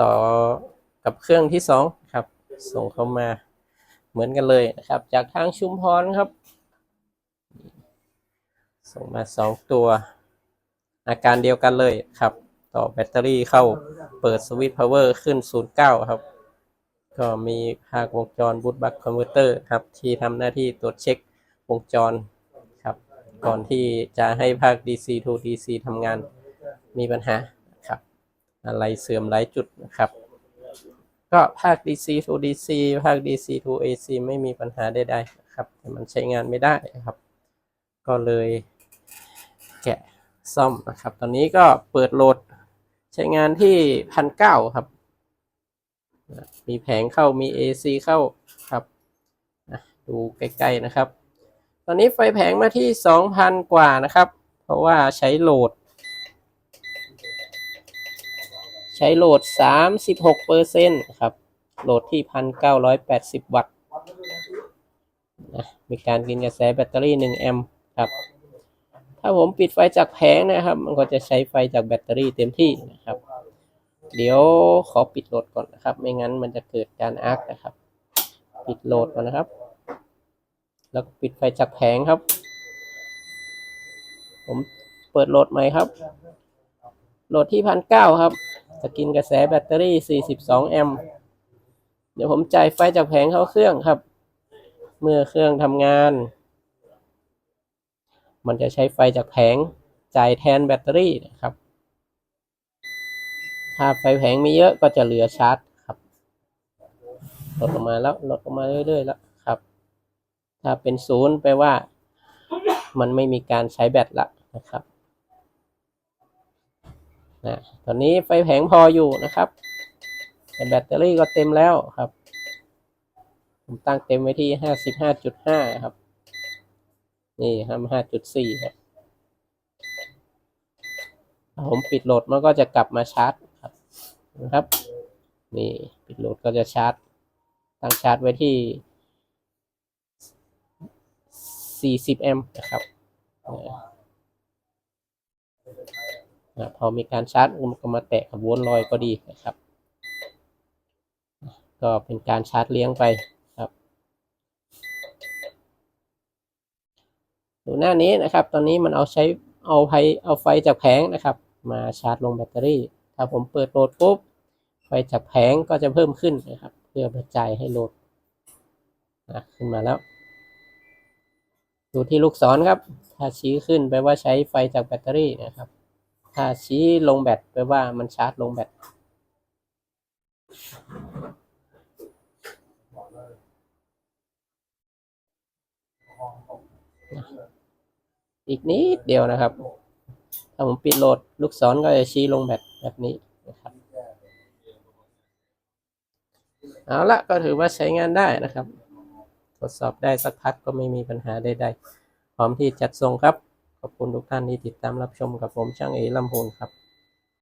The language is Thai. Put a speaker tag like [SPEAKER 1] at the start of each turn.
[SPEAKER 1] ต่อกับเครื่องที่สองครับ ส่งเข้ามาเหมือนกันเลยนะครับ จากทางชุมพรครับ ส่งมาสองตัว อาการเดียวกันเลยครับ ต่อแบตเตอรี่เข้าเปิดสวิตช์พาวเวอร์ขึ้น 09 ครับ ก็มีภาควงจรบูตบัคคอมพิวเตอร์ครับ ที่ทำหน้าที่ตรวจเช็ควงจรครับ ก่อนที่จะให้ภาค DC to DC ทำงานมีปัญหา อะไรเสื่อมหลายจุดนะครับ ก็ภาค DC to DC ภาค DC to AC ไม่มีปัญหาใดๆนะครับแต่มันใช้งานไม่ได้ครับ ก็เลยแกะซ่อมนะครับ ตอนนี้ก็เปิดโหลดใช้งานที่พันเก้าครับ มีแผงเข้ามี AC เข้าครับดูใกล้ๆนะครับ ตอนนี้ไฟแผงมาที่สองพันกว่านะครับ เพราะว่าใช้โหลด ใช้โหลด 36เปอร์เซ็นต์ครับ โหลดที่ 1,980 วัตต์นะมีการกินกระแสแบตเตอรี่ 1 แอมป์ครับ ถ้าผมปิดไฟจากแผงนะครับ มันก็จะใช้ไฟจากแบตเตอรี่เต็มที่นะครับ เดี๋ยวขอปิดโหลดก่อนนะครับ ไม่งั้นมันจะเกิดการอาร์คนะครับ ปิดโหลดก่อนนะครับ แล้วปิดไฟจากแผงครับ ผมเปิดโหลดใหม่ครับ โหลดที่พันเก้าครับ จะกินกระแสแบตเตอรี่ 42 แอมป์เดี๋ยวผมจ่ายไฟจากแผงเข้าเครื่องครับ เมื่อเครื่องทำงาน มันจะใช้ไฟจากแผงจ่ายแทนแบตเตอรี่นะครับ ถ้าไฟแผงไมีเยอะก็จะเหลือชาร์จครับลดลงมาแล้วลดลงมาเรื่อยๆแล้วครับ ถ้าเป็นศูนย์แปลว่า มันไม่มีการใช้แบตละนะครับ นะตอนนี้ไฟแผงพออยู่นะครับแต่แบตเตอรี่ก็เต็มแล้วครับ ผมตั้งเต็มไว้ที่ห้าสิบห้าจุดห้าครับ นี่ห้าห้าจุดสี่ครับผมปิดโหลดมันก็จะกลับมาชาร์จครับนะครับ นี่ปิดโหลดก็จะชาร์จ ตั้งชาร์จไว้ที่สี่สิบแอมป์นะครับ นะพอมีการชาร์จมันก็มาแตะกับโวลต์ลอยก็ดีนะครับ ก็เป็นการชาร์จเลี้ยงไปครับ ดูหน้านี้นะครับ ตอนนี้มันเอาใช้เอาไฟเอาไฟจากแผงนะครับ มาชาร์จลงแบตเตอรี่ ถ้าผมเปิดโหลดปุ๊บไฟจากแผงก็จะเพิ่มขึ้นนะครับ เพื่อกระจายให้โหลดนะขึ้นมาแล้ว ดูที่ลูกศรครับ ถ้าชี้ขึ้นแปลว่าใช้ไฟจากแบตเตอรี่นะครับ ถ้าชี้ลงแบตแปลว่ามันชาร์จลงแบตอีกนิดเดียวนะครับ ถ้าผมปิดโหลดลูกศรก็จะชี้ลงแบตแบบนี้นะครับ เอาละก็ถือว่าใช้งานได้นะครับ ทดสอบได้สักพักก็ไม่มีปัญหาใดๆ พร้อมที่จัดส่งครับ ขอบคุณทุกท่านที่ติดตามรับชมกับผมช่างเอลำพูนครับ